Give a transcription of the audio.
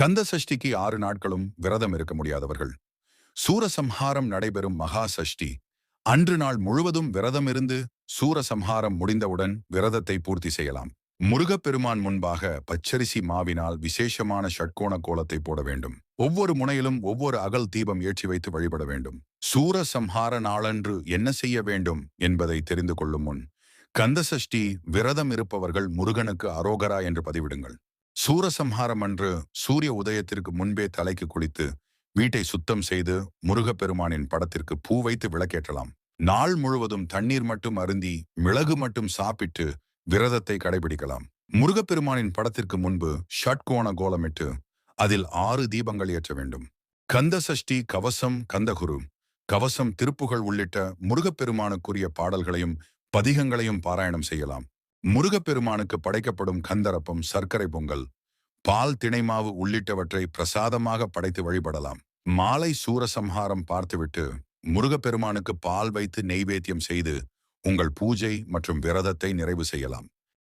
கந்த சஷ்டிக்கு ஆறு நாட்களும் விரதம் இருக்க முடியாதவர்கள். சூரசம்ஹாரம் நடைபெறும் மகா சஷ்டி அன்று நாள் முழுவதும் விரதம் இருந்து சூரசம்ஹாரம் முடிந்தவுடன் விரதத்தை பூர்த்தி செய்யலாம். முருகப்பெருமான் முன்பாக பச்சரிசி மாவினால் விசேஷமான ஷட்கோண கோலத்தை போட வேண்டும். ஒவ்வொரு முனையிலும் ஒவ்வொரு அகல் தீபம் ஏற்றி வைத்து வழிபட வேண்டும். சூரசம்ஹார நாளன்று என்ன செய்ய வேண்டும் என்பதை தெரிந்து கொள்ளும் முன் கந்தசஷ்டி விரதம் இருப்பவர்கள் முருகனுக்கு அரோகரா என்று பதிவிடுங்கள். சூரசம்ஹாரம் அன்று சூரிய உதயத்திற்கு முன்பே தலைக்கு குளித்து வீட்டை சுத்தம் செய்து முருகப்பெருமானின் படத்திற்கு பூ வைத்து விளக்கேற்றலாம். நாள் முழுவதும் தண்ணீர் மட்டும் அருந்தி மிளகு மட்டும் சாப்பிட்டு விரதத்தை கடைபிடிக்கலாம். முருகப்பெருமானின் படத்திற்கு முன்பு ஷட்கோண கோலமிட்டு அதில் ஆறு தீபங்கள் ஏற்ற வேண்டும். கந்த சஷ்டி கவசம் கந்தகுரு. கவசம் திருப்புகள் உள்ளிட்ட முருகப்பெருமானுக்குரிய பாடல்களையும் பதிகங்களையும் பாராயணம் செய்யலாம். முருகப்பெருமானுக்கு படைக்கப்படும் கந்தரப்பம் சர்க்கரை பொங்கல் பால் திணைமாவு உள்ளிட்டவற்றை பிரசாதமாக படைத்து வழிபடலாம். மாலை சூரசம்ஹாரம் பார்த்துவிட்டு முருகப்பெருமானுக்கு பால் வைத்து நெய்வேத்தியம் செய்து உங்கள் பூஜை மற்றும் விரதத்தை நிறைவு செய்யலாம்.